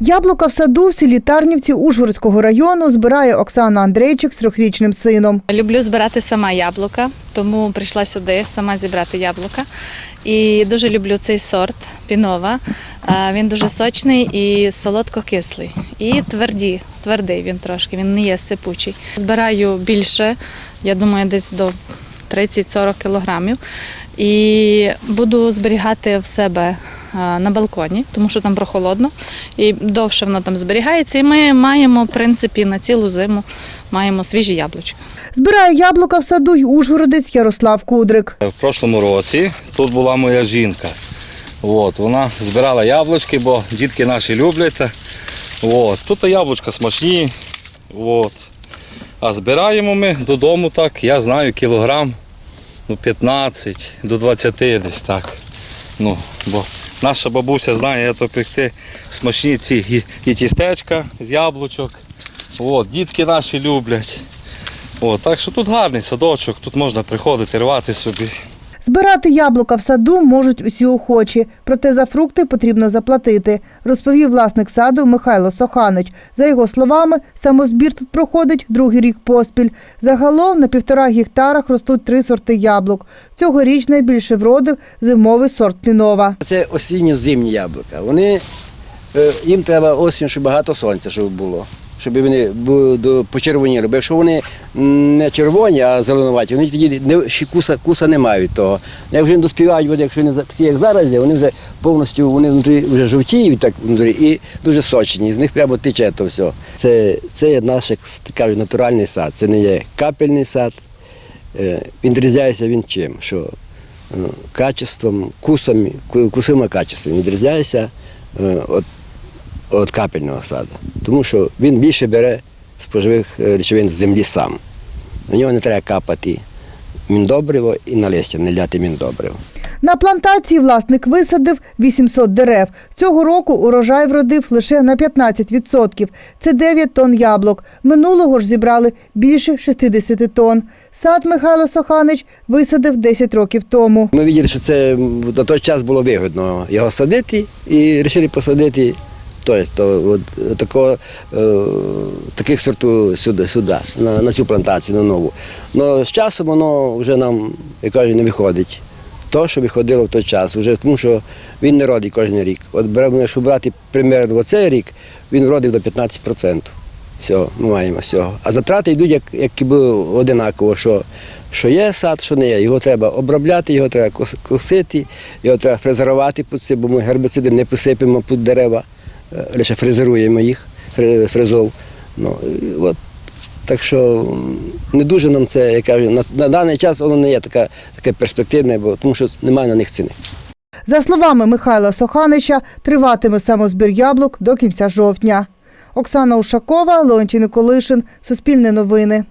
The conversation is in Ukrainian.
Яблука в саду в селі Тарнівці Ужгородського району збирає Оксана Андрейчик з трьохрічним сином. Люблю збирати сама яблука, тому прийшла сюди сама зібрати яблука. І дуже люблю цей сорт пінова. Він дуже сочний і солодко-кислий. І тверді, твердий він трошки, він не є сипучий. Збираю більше, я думаю, десь до 30-40 кілограмів. І буду зберігати в себе на балконі, тому що там прохолодно і довше воно там зберігається. І ми маємо, в принципі, на цілу зиму маємо свіжі яблучка. Збирає яблука в саду й ужгородець Ярослав Кудрик. В прошлому році тут була моя жінка. От, вона збирала яблучки, бо дітки наші люблять. От, тут яблучка смачні. От. А збираємо ми додому так, я знаю, кілограм ну, 15 до 20 десь так. Ну, бо наша бабуся знає, як пекти смачні ці і тістечка з яблучок. От, дітки наші люблять. От, так що тут гарний садочок, тут можна приходити, рвати собі. Збирати яблука в саду можуть усі охочі, проте за фрукти потрібно заплатити, розповів власник саду Михайло Соханич. За його словами, самозбір тут проходить другий рік поспіль. Загалом на півтора гектарах ростуть три сорти яблук. Цьогоріч найбільше вродив зимовий сорт пінова. Це осінньо-зимні яблука. Вони, е, їм треба осінь, щоб багато сонця, щоб було. Щоб вони почервоніли. Бо якщо вони не червоні, а зеленуваті, вони тоді не, ще куса, куса не мають того. Як вже доспівають, от якщо такі, як зараз, вони вже повністю вони внутрі вже жовтіють так внутрі, і дуже сочні. З них прямо тече то все. Це, це є наш, як кажуть, натуральний сад. Це не є капельний сад. Е, Він відрізняється він чим? Що е, качеством, кусами, ку- кусима качеством відрізняється е, від, від капельного саду. Тому що він більше бере споживих е, речовин з землі сам. На нього не треба капати міндобриво і на листя не ляти міндобриво. На плантації власник висадив 800 дерев. Цього року урожай вродив лише на 15%. Це 9 тонн яблук. Минулого ж зібрали більше 60 тонн. Сад Михайло Соханич висадив 10 років тому. Ми бачили, що це на той час було вигідно його садити і вирішили посадити тобто, от, такого, е, таких сорту сюди, сюди на, на цю плантацію, на нову. Но з часом воно вже нам, як кажуть, не виходить. То, що виходило в той час, вже, тому що він не родить кожен рік. От беремо, якщо брати примерно оцей рік, він родив до 15%. Всього, ми маємо всього. А затрати йдуть як, як би одинаково, що, що є сад, що не є. Його треба обробляти, його треба косити, його треба фрезерувати під бо ми гербициди не посипемо під дерева, лише фрезеруємо їх, фре- фрезов. Ну, от. Так що не дуже нам це, я кажу, на, на даний час воно не є таке, таке перспективне, бо, тому що немає на них ціни. За словами Михайла Соханича, триватиме самозбір яблук до кінця жовтня. Оксана Ушакова, Леонтій Николишин, Суспільне новини.